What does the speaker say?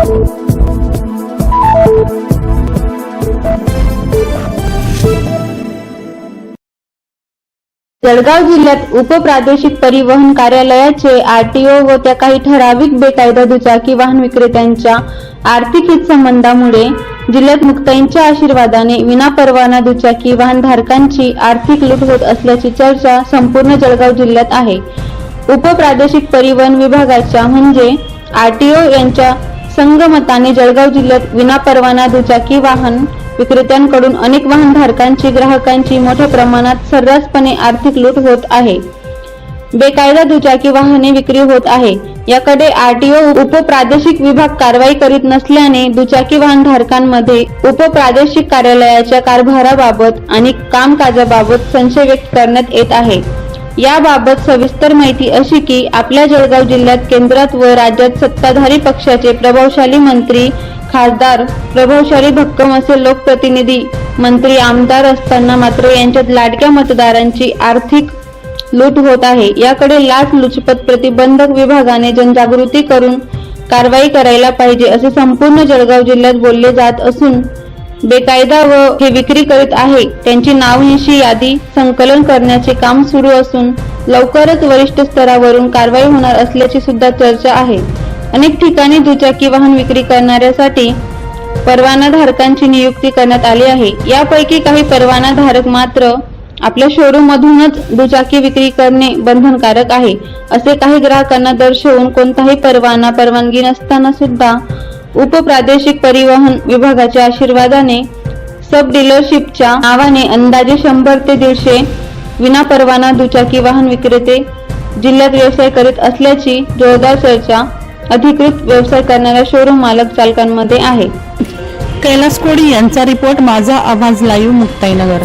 जळगाव जिल्ह्यात उपप्रादेशिक परिवहन कार्यालयाचे आरटीओ व त्या काही ठराविक बेकायदा दुचाकी वाहन विक्रेत्यांच्या आर्थिक हितसंबंधामुळे जिल्ह्यात मुक्ताईंच्या आशीर्वादाने विनापरवाना दुचाकी वाहनधारकांची आर्थिक लूट होत असल्याची चर्चा संपूर्ण जळगाव जिल्ह्यात आहे. उपप्रादेशिक परिवहन विभागाच्या म्हणजे आरटीओ यांच्या संगमताने जळगाव जिल्ह्यात विनापरवाना दुचाकी वाहन विक्रेत्यांकडून अनेक वाहनधारकांची ग्राहकांची मोठ्या प्रमाणात सर्रासपणे आर्थिक लूट होत आहे. बेकायदा दुचाकी वाहने विक्री होत आहे. याकडे आरटीओ उपप्रादेशिक विभाग कारवाई करीत नसल्याने दुचाकी वाहनधारकांमध्ये उपप्रादेशिक कार्यालयाच्या कारभाराबाबत आणि कामकाजाबाबत संशय व्यक्त करण्यात येत आहे. याबाबत सविस्तर माहिती अशी की आपल्या जळगाव जिल्ह्यात केंद्रात व राज्यात सत्ताधारी पक्षाचे प्रभावशाली मंत्री खासदार प्रभावशाली भक्कम असे लोकप्रतिनिधी मंत्री आमदार असताना मात्र यांच्यात लाडक्या मतदारांची आर्थिक लूट होत आहे. याकडे लाच लुचपत प्रतिबंधक विभागाने जनजागृती करून कारवाई करायला पाहिजे असे संपूर्ण जळगाव जिल्ह्यात बोलले जात असून बेकायदा व हे विक्री करीत आहे. त्यांची नावनिशी यादी संकलन करण्याचे काम सुरू असून लवकरच वरिष्ठ स्तरावरून कारवाई होणार असल्याची सुद्धा चर्चा आहे. अनेक ठिकाणी दुचाकी वाहन विक्री करणाऱ्यासाठी परवानाधारकांची नियुक्ती करण्यात आली आहे. यापैकी काही परवानाधारक मात्र आपल्या शोरूम मधूनच दुचाकी विक्री करणे बंधनकारक आहे. असे काही ग्राहकांना दर्शवून कोणताही परवाना परवानगी नसताना सुद्धा उपप्रादेशिक परिवहन विभागाच्या आशीर्वादाने सब डीलरशिपच्या नावाने अंदाजे शंभर ते दीडशे विनापरवाना दुचाकी वाहन विक्रेते जिल्ह्यात व्यवसाय करीत असल्याची जोरदार चर्चा अधिकृत व्यवसाय करणाऱ्या शोरूम मालक चालकांमध्ये आहे. कैलास कोडी यांचा रिपोर्ट माझा आवाज लाईव्ह मुक्ताईनगर.